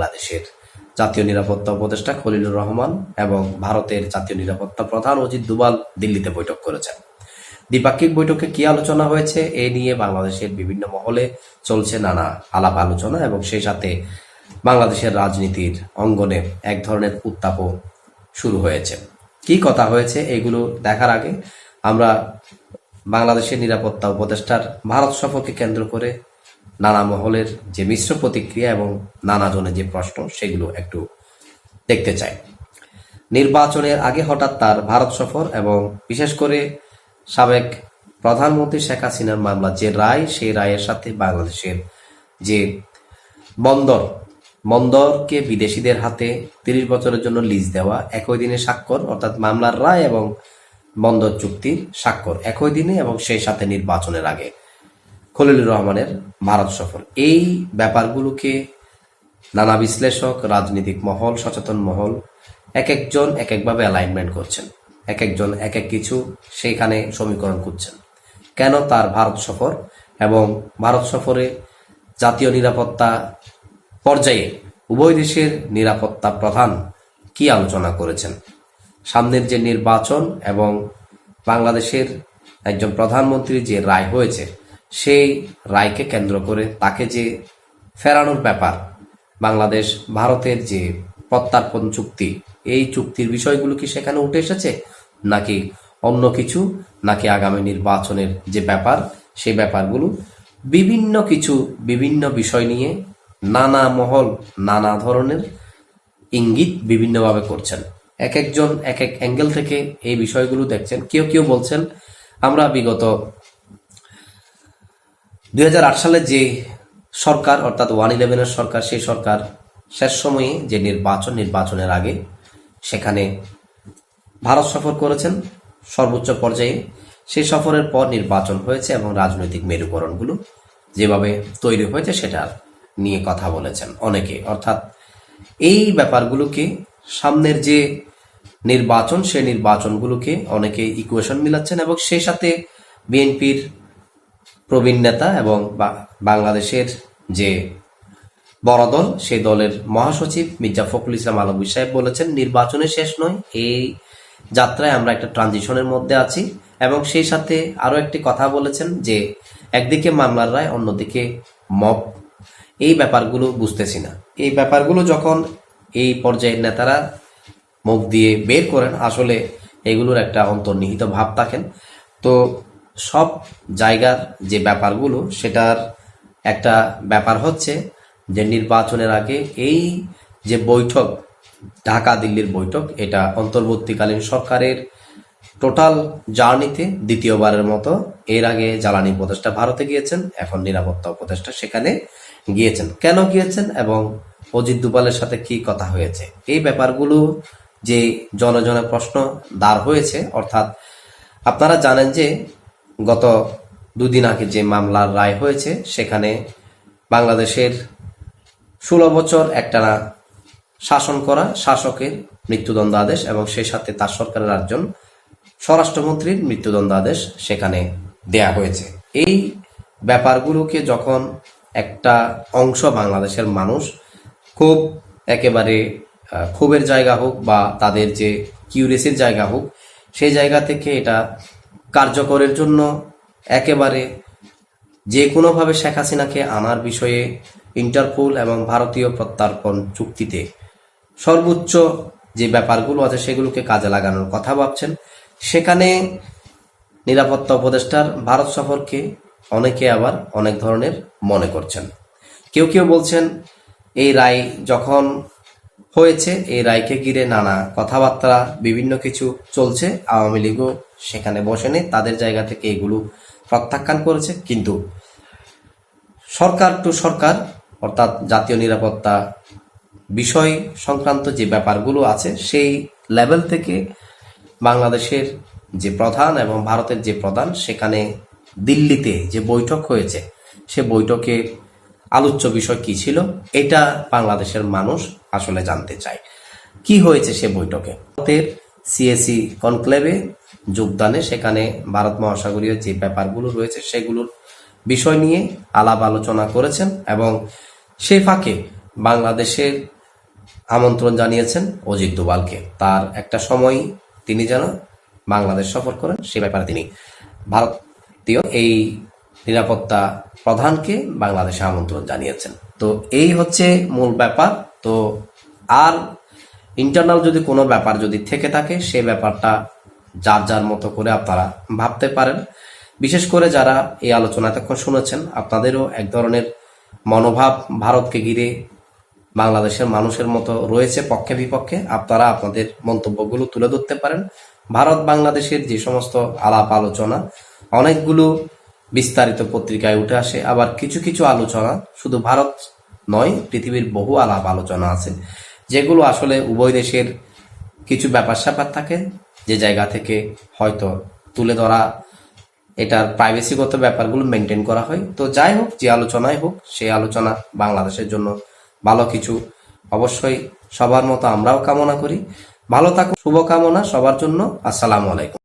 বাংলাদেশের জাতীয় নিরাপত্তা উপদেষ্টা খলিলুর রহমান এবং ভারতের জাতীয় নিরাপত্তা প্রধান অজিত দুবাল দিল্লিতে বৈঠক করেছেন। দ্বিপাক্ষিক বৈঠকে কি আলোচনা হয়েছে এ নিয়ে বাংলাদেশের বিভিন্ন মহলে চলছে নানা আলাপ আলোচনা এবং সেই সাথে বাংলাদেশের রাজনীতির অঙ্গনে এক ধরনের উত্তাপও শুরু হয়েছে। কি কথা হয়েছে এগুলো দেখার আগে আমরা বাংলাদেশের নিরাপত্তা উপদেষ্টার ভারত সফরকে কেন্দ্র করে নানা মহলের যে মিশ্র প্রতিক্রিয়া এবং নানা জনের যে প্রশ্ন, সেগুলো একটু দেখতে চাই। নির্বাচনের আগে হঠাৎ তার ভারত সফর এবং বিশেষ করে সাবেক প্রধানমন্ত্রী শেখ হাসিনার মামলা, যে রায়, সেই রায়ের সাথে বাংলাদেশের যে বন্দর, বন্দরকে বিদেশিদের হাতে তিরিশ বছরের জন্য লিজ দেওয়া, একই দিনে স্বাক্ষর, অর্থাৎ মামলার রায় এবং বন্দর চুক্তির স্বাক্ষর, একই দিনে এবং সেই সাথে নির্বাচনের আগে। খলিলুর রহমানের ভারত সফর। এই ব্যাপারগুলোকে নানা বিশ্লেষক, রাজনৈতিক মহল, সচেতন মহল এক একজন এক একভাবে অ্যালাইনমেন্ট করছেন। এক একজন এক এক কিছু সেইখানে সমীকরণ করছেন কেন তার ভারত সফর এবং ভারত সফরে জাতীয় নিরাপত্তা পর্যায়ে উভয় দেশের নিরাপত্তা প্রধান কি আলোচনা করেছেন? সামনের যে নির্বাচন এবং বাংলাদেশের একজন প্রধানমন্ত্রীর যে রায় হয়েছে সেই রায়কে কেন্দ্র করে তাকে যে ফেরানোর ব্যাপার, বাংলাদেশ, ভারতের যে প্রত্যার্পণ চুক্তি, এই চুক্তির বিষয়গুলো কি সেখানে উঠে এসেছে? নাকি অন্য কিছু? নাকি আগামী নির্বাচনের যে ব্যাপার, সেই ব্যাপারগুলো? বিভিন্ন কিছু, বিভিন্ন বিষয় নিয়ে নানা মহল, নানা ধরনের ইঙ্গিত বিভিন্নভাবে করছেন। এক একজন এক এক অ্যাঙ্গেল থেকে এই বিষয়গুলো দেখছেন। কেউ কেউ বলছেন, আমরা বিগত দু হাজার আট সালে যে সরকার, অর্থাৎ ওয়ান ইলেভেনের সরকার, সেই সরকার শেষ সময়ে যে নির্বাচন, নির্বাচনের আগে সেখানে ভারত সফর করেছেন সর্বোচ্চ পর্যায়ে। সেই সফরের পর নির্বাচন হয়েছে এবং রাজনৈতিক মেরুকরণগুলো যেভাবে তৈরি হয়েছে সেটা নিয়ে কথা বলেছেন অনেকে। অর্থাৎ এই ব্যাপারগুলোকে, সামনের যে নির্বাচন, সেই নির্বাচনগুলোকে অনেকে ইকুয়েশন মিলাচ্ছেন এবং সেই সাথে বিএনপির প্রবীণ নেতা এবং বাংলাদেশের যে বড় দল, সেই দলের মহাসচিব মির্জা ফখরুল ইসলাম আলমগীর সাহেব বলেছেন, নির্বাচনে শেষ নয়, এই যাত্রায় আমরা একটা ট্রানজিশনের মধ্যে আছি। এবং সেই সাথে আরও একটি কথা বলেছেন যে, একদিকে মামলার রায়, অন্যদিকে মব। এই ব্যাপারগুলো বুঝতেছি না। এই ব্যাপারগুলো যখন এই পর্যায়ের নেতারা মুখ দিয়ে বের করেন, আসলে এগুলোর একটা অন্তর্নিহিত ভাব থাকেন। তো সব জায়গার যে ব্যাপারগুলো, সেটার একটা ব্যাপার হচ্ছে যে নির্বাচনের আগে এই যে বৈঠক, ঢাকা দিল্লির বৈঠক, এটা অন্তর্বর্তীকালীন সরকারের টোটাল জার্নিতে দ্বিতীয়বারের মতো এর আগে জ্বালানি উপদেষ্টা ভারতে গিয়েছেন, এখন নিরাপত্তা উপদেষ্টা সেখানে গিয়েছেন। কেন গিয়েছেন এবং অজিত দুবালের সাথে কি কথা হয়েছে? এই ব্যাপারগুলো যে জনজনে প্রশ্ন দাঁড় হয়েছে, অর্থাৎ আপনারা জানেন যে গত দুদিন আগে যে মামলার রায় হয়েছে, সেখানে বাংলাদেশের ষোলো বছর একটানা শাসন করা শাসকের মৃত্যুদণ্ড আদেশ এবং সেই সাথে তার সরকারের একজন স্বরাষ্ট্রমন্ত্রীর মৃত্যুদণ্ড আদেশ সেখানে দেয়া হয়েছে। এই ব্যাপারগুলোকে যখন একটা অংশ বাংলাদেশের মানুষ খুব একেবারে ক্ষোভের জায়গা হোক বা তাদের যে কিউরিয়াসির জায়গা হোক, সেই জায়গা থেকে এটা কার্যকরের জন্য একেবারে যে কোনোভাবে শেখ হাসিনাকে আনার বিষয়ে ইন্টারপোল এবং ভারতীয় প্রত্যার্পণ চুক্তিতে সর্বোচ্চ যে ব্যাপারগুলো আছে সেগুলোকে কাজে লাগানোর কথা ভাবছেন। সেখানে নিরাপত্তা উপদেষ্টার ভারত সফরকে অনেকে আবার অনেক ধরনের মনে করছেন। কেউ কেউ বলছেন, এই রায় যখন হয়েছে, এই রায়কে ঘিরে নানা কথাবার্তা, বিভিন্ন কিছু চলছে, আওয়ামী লীগও সেখানে বসেনি, তাদের জায়গা থেকে এগুলো প্রত্যাখ্যান করেছে। কিন্তু সরকার টু সরকার, অর্থাৎ জাতীয় নিরাপত্তা বিষয় সংক্রান্ত যে ব্যাপারগুলো আছে, সেই লেভেল থেকে বাংলাদেশের যে প্রধান এবং ভারতের যে প্রধান, সেখানে দিল্লিতে যে বৈঠক হয়েছে, সে বৈঠকে আলোচ্য বিষয় কি ছিল, এটা বাংলাদেশের মানুষ আসলে জানতে চায়। কি হয়েছে সে বৈঠকে? সিএসি কনক্লেভে যোগদানে সেখানে ভারত মহাসাগরীয় যে ব্যাপারগুলো রয়েছে সেগুলোর বিষয় নিয়ে আলাপ আলোচনা করেছেন এবং সেই ফাঁকে বাংলাদেশের আমন্ত্রণ জানিয়েছেন অজিত দোভালকে। তার একটা সময় তিনি যেন বাংলাদেশ সফর করেন, সে ব্যাপারে তিনি ভারতীয় এই নিরাপত্তা প্রধানকে বাংলাদেশে আমন্ত্রণ জানিয়েছেন। তো এই হচ্ছে মূল ব্যাপার। তো আর ইন্টারনাল যদি কোনো ব্যাপার যদি থেকে থাকে, সে ব্যাপারটা যার যার মতো করে আপনারা ভাবতে পারেন। বিশেষ করে যারা এই আলোচনা এতক্ষণ শুনেছেন, আপনাদেরও এক ধরনের মনোভাব ভারতকে ঘিরে বাংলাদেশের মানুষের মতো রয়েছে পক্ষে বিপক্ষে। আপনারা আপনাদের মন্তব্যগুলো তুলে ধরতে পারেন। ভারত বাংলাদেশের যে সমস্ত আলাপ আলোচনা, অনেকগুলো বিস্তারিত পত্রিকায় উঠে আসে। আবার কিছু কিছু আলোচনা শুধু ভারত নয়, পৃথিবীর বহু আলাপ আলোচনা আছে। যেগুলো আসলে উভয় দেশের কিছু ব্যাপার স্যাপার থাকে, যে জায়গা থেকে হয়তো তুলে ধরা, এটার প্রাইভেসিগত ব্যাপারগুলো মেনটেন করা হয়। তো যাই হোক, যে আলোচনাই হোক, সেই আলোচনা বাংলাদেশের জন্য ভালো কিছু। অবশ্যই সবার মতো আমরাও কামনা করি। ভালো থাকুন, শুভকামনা সবার জন্য। আসসালামু আলাইকুম।